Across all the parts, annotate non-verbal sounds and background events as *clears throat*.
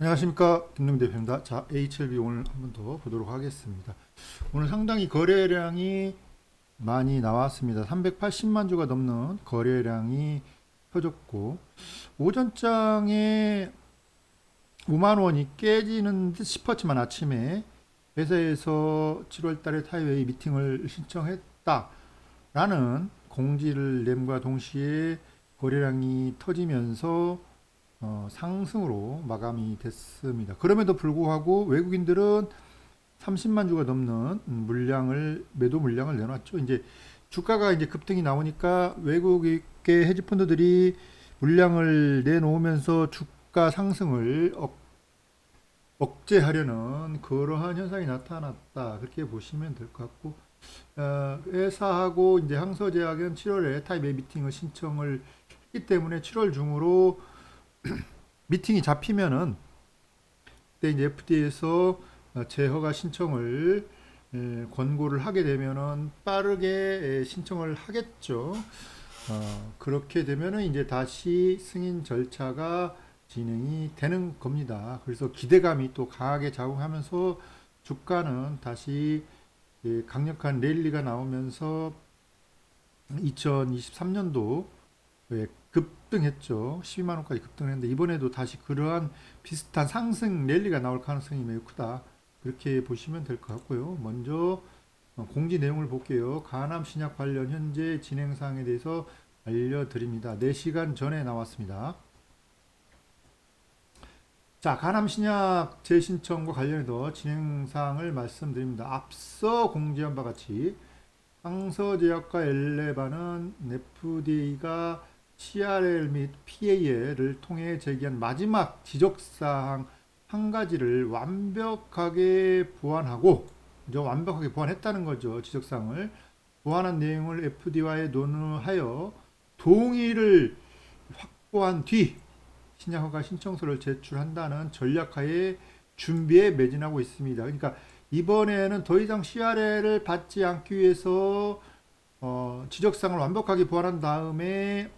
안녕하십니까 김동 대표입니다. 자 HLB 오늘 한번 더 보도록 하겠습니다. 오늘 상당히 거래량이 많이 나왔습니다. 380만 주가 넘는 거래량이 펴졌고 오전장에 5만 원이 깨지는 듯 싶었지만 아침에 회사에서 7월 달에 타이웨이 미팅을 신청했다라는 공지를 냄과 동시에 거래량이 터지면서 어, 상승으로 마감이 됐습니다. 그럼에도 불구하고 외국인들은 30만 주가 넘는 음, 물량을 매도 물량을 내놨죠. 이제 주가가 이제 급등이 나오니까 외국계 헤지 펀드들이 물량을 내놓으면서 주가 상승을 억, 억제하려는 그러한 현상이 나타났다. 그렇게 보시면 될 것 같고 어, 회사하고 이제 항서제약은 7월에 타입의 미팅을 신청을 했기 때문에 7월 중으로 *clears throat* 미팅이 잡히면은 그때 이제 FDA에서 재허가 신청을 에, 권고를 하게 되면은 빠르게 에, 신청을 하겠죠. 어, 그렇게 되면은 이제 다시 승인 절차가 진행이 되는 겁니다. 그래서 기대감이 또 강하게 작용하면서 주가는 다시 예, 강력한 랠리가 나오면서 2023년도 예, 급등했죠. 12만 원까지 급등했는데 이번에도 다시 그러한 비슷한 상승 랠리가 나올 가능성이 매우 크다. 그렇게 보시면 될 것 같고요. 먼저 어, 공지 내용을 볼게요. 간암 신약 관련 현재 진행 사항에 대해서 알려드립니다. 4시간 전에 나왔습니다. 자, 간암 신약 재신청과 관련해서 진행 사항을 말씀드립니다. 앞서 공지한 바 같이 항서제약과 엘레바는 FDA가 CRL 및 PAL을 통해 제기한 마지막 지적사항 한 가지를 완벽하게 보완하고 이제 완벽하게 보완했다는 거죠. 지적사항을 보완한 내용을 FDA와의 논의하여 동의를 확보한 뒤 신약허가 신청서를 제출한다는 전략하에 준비에 매진하고 있습니다. 그러니까 이번에는 더 이상 CRL을 받지 않기 위해서 어, 지적사항을 완벽하게 보완한 다음에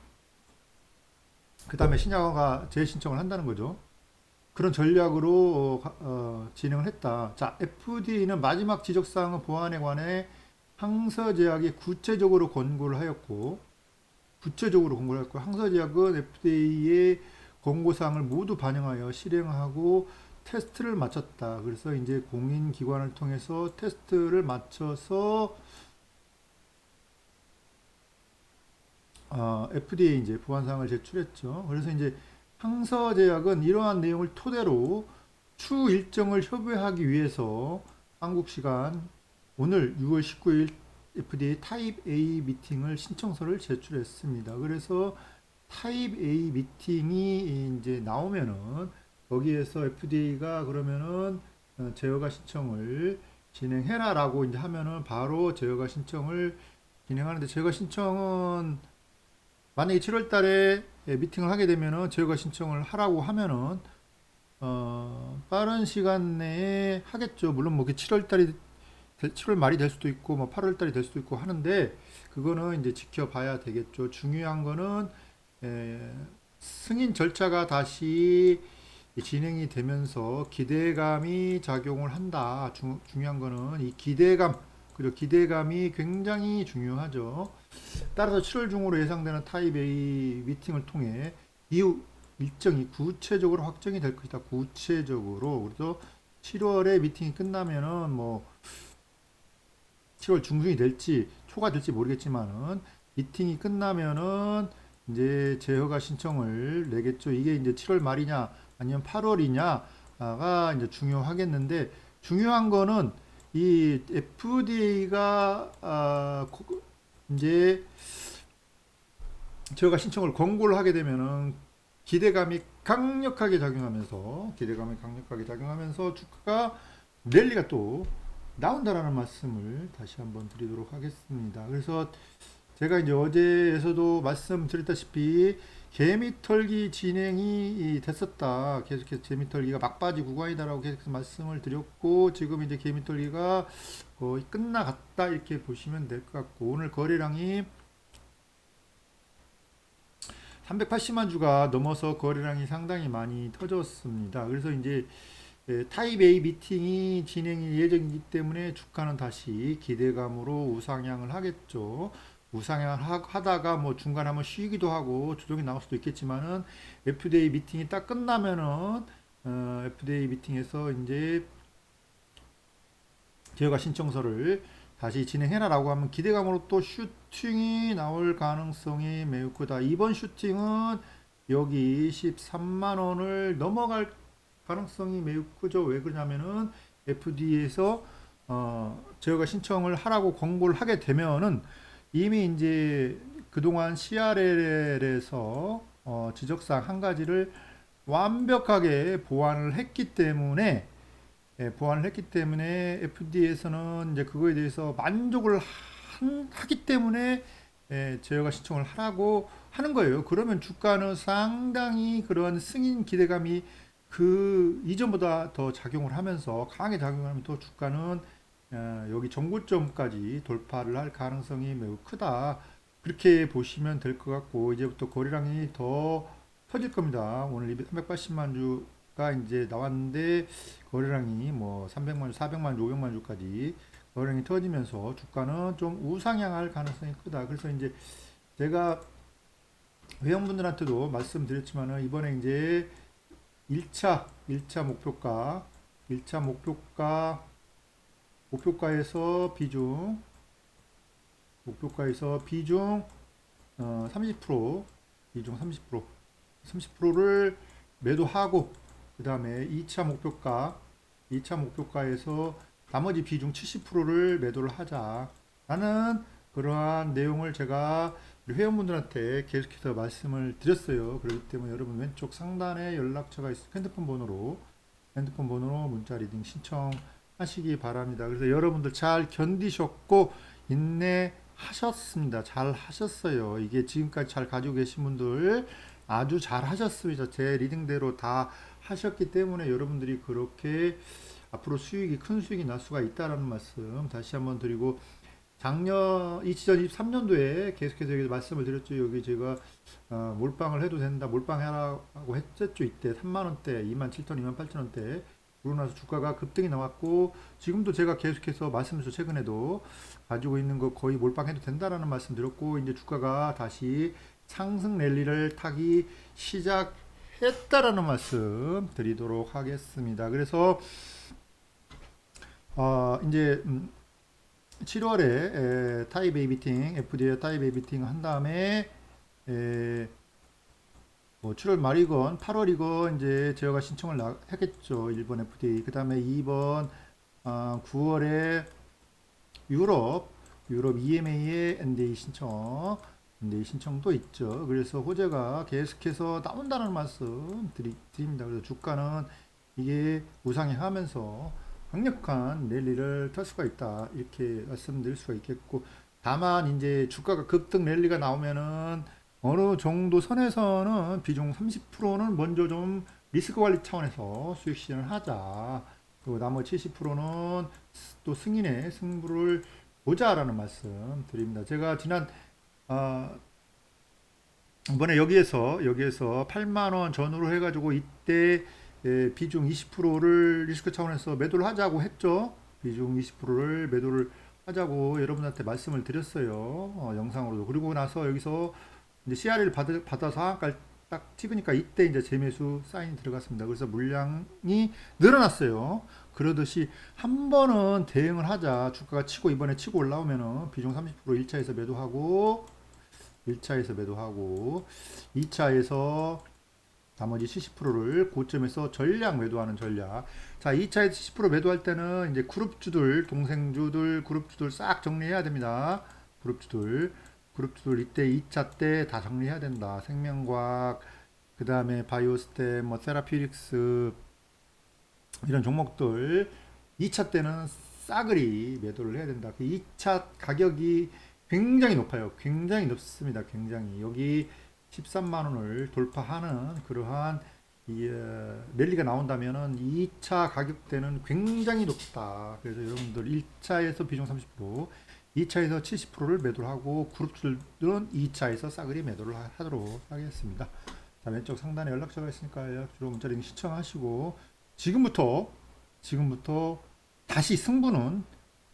그 다음에 신약허가 재신청을 한다는 거죠. 그런 전략으로 어, 어, 진행을 했다. 자, FDA는 마지막 지적사항 보완에 관해 항서제약에 구체적으로 권고를 하였고, 구체적으로 권고를 했고, 항서제약은 FDA의 권고사항을 모두 반영하여 실행하고 테스트를 마쳤다. 그래서 이제 공인기관을 통해서 테스트를 마쳐서 어, FDA 이제 보완사항을 제출했죠. 그래서 이제 항서제약은 이러한 내용을 토대로 추 일정을 협의하기 위해서 한국 시간 오늘 6월 19일 FDA 타입 A 미팅을 신청서를 제출했습니다. 그래서 타입 A 미팅이 이제 나오면은 거기에서 FDA가 그러면은 어, 제어가 신청을 진행해라라고 이제 하면은 바로 제어가 신청을 진행하는데 제어가 신청은 만약에 7월 달에 미팅을 하게 되면은 제어가 신청을 하라고 하면은 어, 빠른 시간 내에 하겠죠. 물론 뭐 7월 달이 7월 말이 될 수도 있고 뭐 8월 달이 될 수도 있고 하는데 그거는 이제 지켜봐야 되겠죠. 중요한 거는 에, 승인 절차가 다시 진행이 되면서 기대감이 작용을 한다. 주, 중요한 거는 이 기대감 그리고 기대감이 굉장히 중요하죠. 따라서 7월 중으로 예상되는 A 미팅을 통해 이후 일정이 구체적으로 확정이 될 것이다. 구체적으로 그래서 7월에 미팅이 끝나면은 뭐 7월 중순이 될지 초가 될지 모르겠지만은 미팅이 끝나면은 이제 제허가 신청을 내겠죠. 이게 이제 7월 말이냐 아니면 8월이냐가 이제 중요하겠는데 중요한 거는 이 FDA가 아, 이제 제가 신청을 권고를 하게 되면은 기대감이 강력하게 작용하면서 기대감이 강력하게 작용하면서 주가가 랠리가 또 나온다라는 말씀을 다시 한번 드리도록 하겠습니다. 그래서 제가 이제 어제에서도 말씀드렸다시피 개미털기 진행이 됐었다. 계속해서 개미털기가 막바지 구간이다라고 계속 말씀을 드렸고 지금 이제 개미털기가 거의 끝나갔다 이렇게 보시면 될 것 같고 오늘 거래량이 380만 주가 넘어서 거래량이 상당히 많이 터졌습니다. 그래서 이제 예, A 미팅이 진행이 예정이기 때문에 주가는 다시 기대감으로 우상향을 하겠죠. 우상향을 하- 하다가 뭐 중간에 한번 쉬기도 하고 조정이 나올 수도 있겠지만은 FDA 미팅이 딱 끝나면은 어, FDA 미팅에서 이제 제어가 신청서를 다시 진행해라라고 하면 기대감으로 또 슈팅이 나올 가능성이 매우 크다. 이번 슈팅은 여기 13만 원을 넘어갈 가능성이 매우 크죠. 왜 그러냐면은 FDA에서 어, 제어가 신청을 하라고 권고를 하게 되면은 이미 이제 그동안 CRL에서 어, 지적사항 한 가지를 완벽하게 보완을 했기 때문에 예, 보완을 했기 때문에 FDA에서는 이제 그거에 대해서 만족을 한- 하기 때문에 예, 제어가 신청을 하라고 하는 거예요. 그러면 주가는 상당히 그런 승인 기대감이 그 이전보다 더 작용을 하면서 강하게 작용하면 또 주가는 어, 여기 정고점까지 돌파를 할 가능성이 매우 크다. 그렇게 보시면 될 것 같고 이제부터 거래량이 더 터질 겁니다. 오늘 380만 주가 이제 나왔는데 거래량이 뭐 300만 주, 400만 주, 500만 주까지 거래량이 터지면서 주가는 좀 우상향할 가능성이 크다. 그래서 이제 제가 회원분들한테도 말씀드렸지만은 이번에 이제 1차 1차 목표가 1차 목표가 목표가에서 비중 목표가에서 비중 어, 30% 비중 30% 30%를 매도하고 그 다음에 2차 목표가 2차 목표가에서 나머지 비중 70%를 매도를 하자 라는 그러한 내용을 제가 회원분들한테 계속해서 말씀을 드렸어요. 그렇기 때문에 여러분 왼쪽 상단에 연락처가 있을 핸드폰 번호로 핸드폰 번호로 문자 리딩 신청 하시기 바랍니다. 그래서 여러분들 잘 견디셨고 인내하셨습니다. 잘 하셨어요. 이게 지금까지 잘 가지고 계신 분들 아주 잘 하셨습니다. 제 리딩대로 다 하셨기 때문에 여러분들이 그렇게 앞으로 수익이 큰 수익이 날 수가 있다라는 말씀 다시 한번 드리고 작년 2023년도에 계속해서 여기 말씀을 드렸죠. 여기 제가 어, 몰빵을 해도 된다. 몰빵해라고 했었죠. 이때 3만 원대, 2만 7천, 2만 8천 원대. 그러고 나서 주가가 급등이 나왔고 지금도 제가 계속해서 말씀드렸죠. 최근에도 가지고 있는 거 거의 몰빵해도 된다라는 말씀 드렸고 이제 주가가 다시 상승 랠리를 타기 시작했다라는 말씀 드리도록 하겠습니다. 그래서 어, 이제 음, 7월에 에, 타입 A 미팅, FDA 미팅 한 다음에 에, 뭐 7월 말이건 8월이건 이제 제어가 신청을 나, 했겠죠. 일본 FDA. 그 다음에 2번 아, 9월에 유럽 유럽 EMA의 NDA 신청 NDA 신청도 있죠. 그래서 호재가 계속해서 나온다는 말씀 드리, 드립니다. 그래서 주가는 이게 우상향하면서 강력한 랠리를 탈 수가 있다 이렇게 말씀드릴 수가 있겠고 다만 이제 주가가 급등 랠리가 나오면은 어느 정도 선에서는 비중 30%는 먼저 좀 리스크 관리 차원에서 수익 실현을 하자 그리고 나머지 70%는 또 승인의 승부를 보자라는 말씀 드립니다 제가 지난 아 이번에 여기에서 여기에서 8만 원 전후로 해가지고 이때 예, 비중 20%를 리스크 차원에서 매도를 하자고 했죠. 비중 20%를 매도를 하자고 여러분한테 말씀을 드렸어요. 어, 영상으로도. 그리고 나서 여기서 이제 CR을 받아, 받아서 하한가를 딱 찍으니까 이때 이제 재매수 사인이 들어갔습니다. 그래서 물량이 늘어났어요. 그러듯이 한 번은 대응을 하자. 주가가 치고 이번에 치고 올라오면은 비중 30% 1차에서 매도하고 1차에서 매도하고 2차에서 나머지 70%를 고점에서 전량 매도하는 전략. 자, 2차에서 70% 매도할 때는 이제 그룹주들, 동생주들, 그룹주들 싹 정리해야 됩니다. 그룹주들. 그룹주들 이때 2차 때 다 정리해야 된다. 생명과학, 그 다음에 바이오스템, 뭐 세라피릭스 이런 종목들 2차 때는 싸그리 매도를 해야 된다. 그 2차 가격이 굉장히 높아요. 굉장히 높습니다. 굉장히 여기 13만 원을 돌파하는 그러한 이 어, 랠리가 나온다면은 2차 가격대는 굉장히 높다. 그래서 여러분들 1차에서 비중 30%, 2차에서 70%를 매도를 하고 그룹들은 2차에서 싸그리 매도를 하- 하도록 하겠습니다. 자, 왼쪽 상단에 연락처가 있으니까 연락주로 문자링 시청하시고 지금부터 지금부터 다시 승부는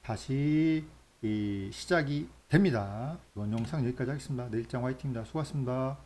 다시 이 시작이 됩니다. 이번 영상 여기까지 하겠습니다. 내일장 화이팅입니다. 수고하셨습니다.